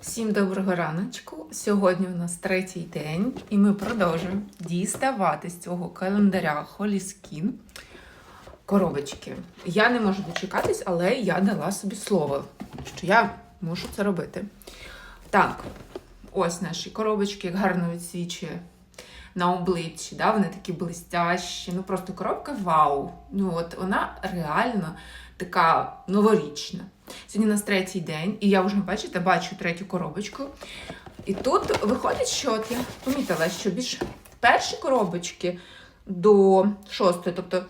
Всім доброго раночку. Сьогодні у нас третій день, і ми продовжуємо діставати з цього календаря Холіскін коробочки. Я не можу дочекатись, але я дала собі слово, що я мушу це робити. Так, ось наші коробочки, гарно відсвічує на обличчі. Да? Вони такі блистящі. Ну просто коробка вау. Ну от вона реально така новорічна. Сьогодні у нас третій день, і я вже, бачите, бачу третю коробочку. І тут виходить, що от я помітила, що більш перші коробочки до шостої, тобто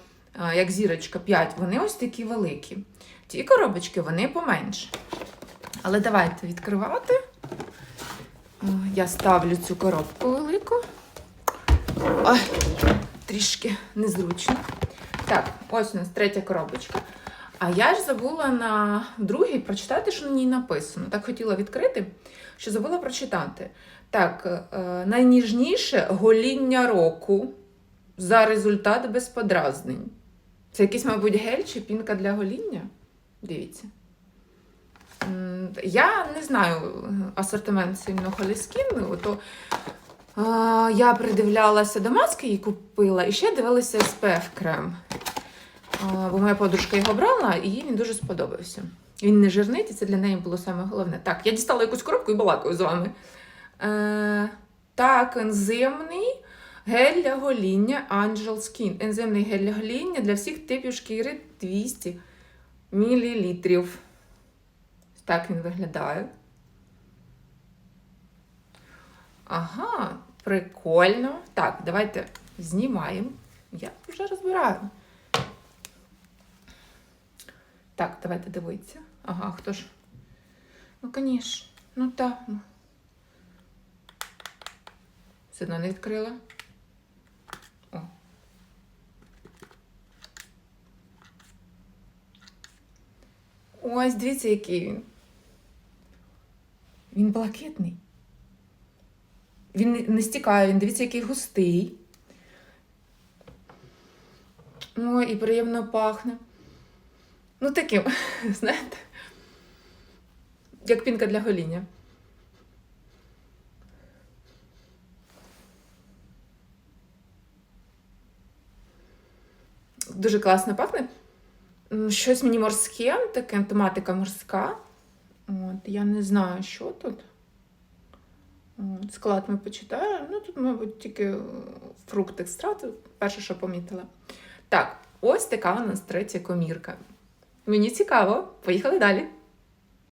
як зірочка 5, вони ось такі великі. Ті коробочки вони поменше. Але давайте відкривати. Я ставлю цю коробку. Ой, трішки незручно. Так, ось у нас третя коробочка. А я ж забула на другій прочитати, що на ній написано. Так хотіла відкрити, що забула прочитати. Так, е, найніжніше гоління року за результат без подразнень. Це якийсь, мабуть, гель чи пінка для гоління? Дивіться. Я не знаю асортимент сильно холіскін, то я придивлялася до маски і купила, і ще дивилася SPF крем. Бо моя подружка його брала, і їй він дуже сподобався. Він не жирний, і це для неї було саме головне. Так, я дістала якусь коробку і балакаю з вами. Е, так, ензимний гель для гоління Angel Skin. Ензимний гель для гоління для всіх типів шкіри 200 мл. Так він виглядає. Ага, прикольно. Так, давайте знімаємо. Я вже розбираю. Так, давайте дивитися. Ага, хто ж? Ну, звісно. Ну так. Все одно не відкрила. О. Ось, дивіться, який він. Він блакитний. Він не- стікає, він дивіться, який густий. Ой, і приємно пахне. Ну, таким, знаєте, як пінка для гоління. Дуже класно пахне. Щось мені морське, таке тематика морська. От, я не знаю, що тут. Склад ми почитаємо. Ну, тут, мабуть, тільки е, фрукт екстракт, перше, що помітила. Так, ось така у нас третя комірка. Мені цікаво. Поїхали далі.